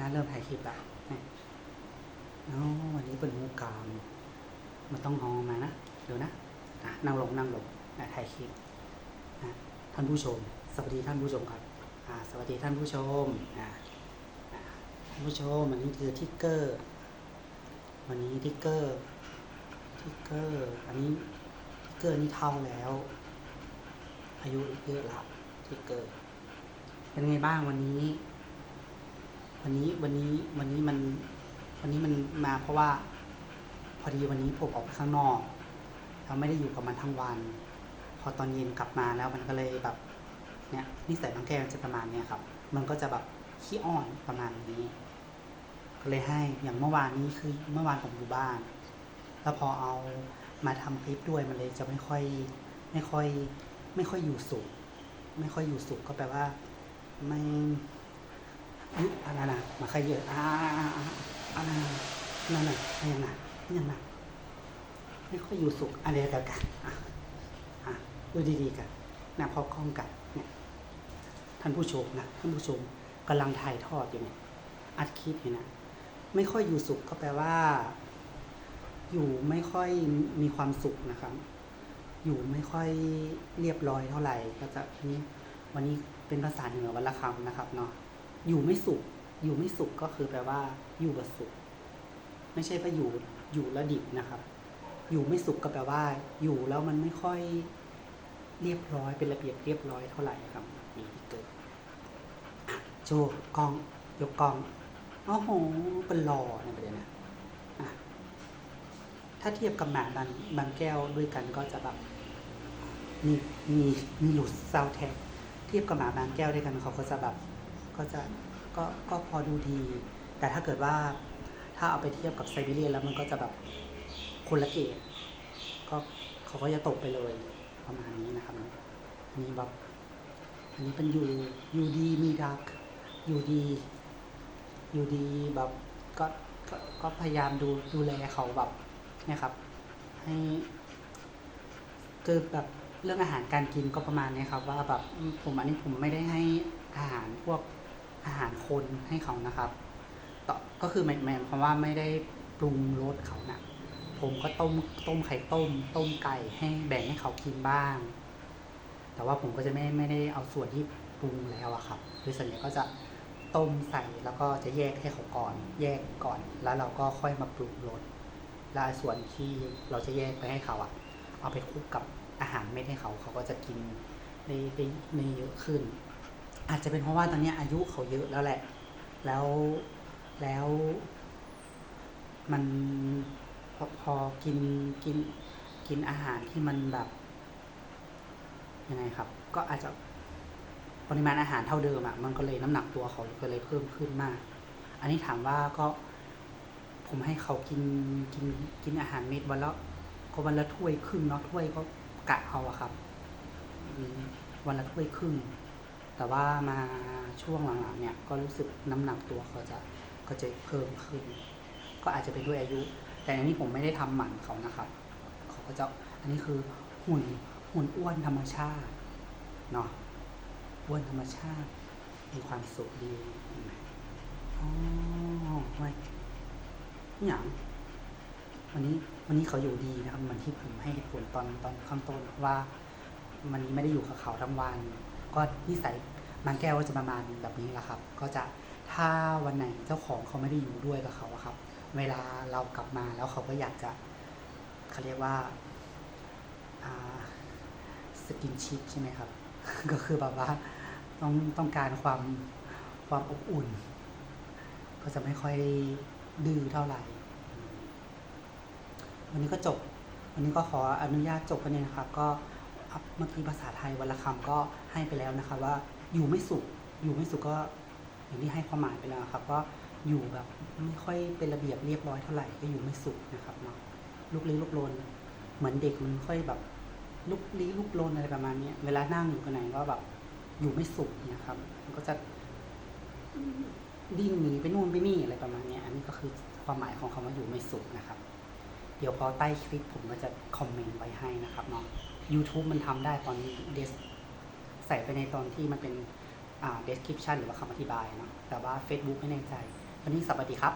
นะเริ่มถ่ายคลิปละเนี่ยเนาะวันนี้เป็นหูกามมันต้องหอมานะเดี๋ยวนะอะนั่งลงนั่งลงนะถ่ายคลิปนะท่านผู้ชม สวัสดีท่านผู้ชมครับสวัสดีท่านผู้ชมอ่าอ่าท่านผู้ชมวันนี้คือทิกเกอร์ วันนี้ทิกเกอร์ทิกเกอร์อันนี้ทิกเกอร์นี่เท่าแล้ว อายุเยอะละทิกเกอร์เป็นไงบ้างวันนี้ วันนี้วันนี้วันนี้มันวันนี้มันมาเพราะว่า พอดีวันนี้ผมออกไปข้างนอกเราไม่ได้อยู่กับมันทั้งวัน พอตอนเย็นกลับมาแล้วมันก็เลยแบบเนี่ยนิสัยน้องแก้วจะประมาณเนี้ยครับ มันก็จะแบบขี้อ้อนประมาณนี้ ก็เลยให้อย่างเมื่อวานนี้คือเมื่อวานผมอยู่บ้าน แล้วพอเอามาทำคลิปด้วยมันเลยจะไม่ค่อยไม่ค่อย ไม่ค่อยอยู่สุขไม่ค่อยอยู่สุขก็แปลว่าไม่ อันนั้นนะมาใครเยอะอ่าอันนั้นน่ะนั่นน่ะอันนั้นน่ะอันนั้นน่ะไม่ค่อยอยู่สุขอะไรกันกันอะดูดีๆกันนะพอกล้องกันเนี่ยท่านผู้ชมนะท่านผู้ชมกำลังถ่ายทอดอยู่เนี่ยอัดคลิปอยู่นะไม่ค่อยอยู่สุขก็แปลว่า อยู่ไม่ค่อยมีความสุขนะครับ อยู่ไม่ค่อยเรียบร้อยเท่าไหร่ก็จะนี่วันนี้เป็นภาษาเหนือวันละคำนะครับเนาะ อยู่ไม่สุข อยู่ไม่สุขก็คือแปลว่า อยู่บสุข ไม่ใช่ว่าอยู่อยู่แล้วดิบนะครับ อยู่ไม่สุขก็แปลว่า อยู่แล้วมันไม่ค่อยเรียบร้อยเป็นระเบียบเรียบร้อยเท่าไหร่ครับนี่ที่เกิดโจกองยกกองโอ้โหเป็นหล่อในประเด็นนะอะถ้าเทียบกับหมาบางบางแก้วด้วยกันก็จะแบบมีมีมีหลุดซาวแท็กเทียบกับหมาบางแก้วด้วยกันเขาก็จะแบบ ก็จะก็ก็พอดูดี แต่ถ้าเกิดว่าถ้าเอาไปเทียบกับไซบีเรียนแล้วมันก็จะแบบคนละเกรดก็เขาก็จะตกไปเลยประมาณนี้นะครับอันนี้แบบอันนี้เป็นอยู่อยู่ดีมีดักอยู่ดีอยู่ดีแบบก็ก็ก็พยายามดูดูแลเขาแบบเนี่ยครับ ให้คือแบบเรื่องอาหารการกินก็ประมาณนี้ครับ ว่าแบบผมอันนี้ผมไม่ได้ให้อาหารพวก อาหารคนให้เขานะครับต่อก็คือหมายหมายความว่าไม่ได้ปรุงรสเขานะผมก็ต้มต้มไข่ต้ม ต้มไก่ให้แบ่งให้เขากินบ้าง แต่ว่าผมก็จะไม่ไม่ได้เอาส่วนที่ปรุงแล้วอะครับโดยส่วนใหญ่ก็จะต้มใส่แล้วก็จะแยกให้เขาก่อน แยกก่อน แล้วเราก็ค่อยมาปรุงรสแล้วส่วนที่เราจะแยกไปให้เขาอะเอาไปคลุกกับอาหารเม็ดให้เขาเขาก็จะกินได้ได้ได้เยอะขึ้น อาจจะเป็นเพราะว่าตอนนี้อายุเขาเยอะแล้วแหละ แล้วแล้วมันพอพอกินกินกินอาหารที่มันแบบยังไงครับ ก็อาจจะปริมาณอาหารเท่าเดิมอะมันก็เลยน้ำหนักตัวเขาก็เลยเพิ่มขึ้นมาก อันนี้ถามว่าก็ผมให้เขากินกินกินอาหารเม็ดวันละก็วันละถ้วยครึ่งเนาะถ้วยก็กะเอาอะครับวันละถ้วยครึ่ง แต่ว่ามาช่วงหลังๆเนี่ยก็รู้สึกน้ำหนักตัวเขาจะก็จะเพิ่มขึ้น ก็อาจจะเป็นด้วยอายุ แต่อันนี้ผมไม่ได้ทำหมันเขานะครับเขาก็จะอันนี้คือหุ่นหุ่นอ้วนธรรมชาติเนาะอ้วนธรรมชาติ มีความสุขดีเห็นไหมอ๋อไม่อหย่างวันนี้วันนี้เขาอยู่ดีนะครับเหมือนที่ผมให้เหตุผลตอนตอนข้างต้นว่าวันนี้ไม่ได้อยู่กับเขาทั้งวัน ก็นิสัยบางแก้วก็จะประมาณแบบนี้แหละครับ ก็จะถ้าวันไหนเจ้าของเขาไม่ได้อยู่ด้วยกับเขาครับ เวลาเรากลับมาแล้วเขาก็อยากจะเขาเรียกว่าสกินชิปใช่ไหมครับ ก็คือแบบว่าต้องต้องการความความอบอุ่น ก็จะไม่ค่อยดื้อเท่าไหร่ วันนี้ก็จบ วันนี้ก็ขออนุญาตจบกันเนี่ยนะครับ ก็ เมื่อกี้ภาษาไทยวันละคำก็ให้ไปแล้วนะครับว่าอยู่ไม่สุข อยู่ไม่สุขก็อย่างที่ให้ความหมายไปแล้วครับก็อยู่แบบไม่ค่อยเป็นระเบียบเรียบร้อยเท่าไหร่ก็อยู่ไม่สุขนะครับเนาะลุกลี้ลุกลนเหมือนเด็กมันค่อยแบบลุกลี้ลุกลนอะไรประมาณนี้เวลานั่งอยู่กันไหนก็แบบอยู่ไม่สุขเนี่ยครับมันก็จะดิ้นหนีไปนู่นไปนี่อะไรประมาณนี้อันนี้ก็คือความหมายของคำว่าอยู่ไม่สุขนะครับ เดี๋ยวพอใต้คลิปผมก็จะคอมเมนต์ไว้ให้นะครับเนาะ YouTube มันทำได้ตอนเดสใส่ไปในตอนที่มันเป็นอ่า description หรือว่าคำอธิบายเนาะแต่ว่า Facebook ไม่แน่ใจ วันนี้สวัสดีครับ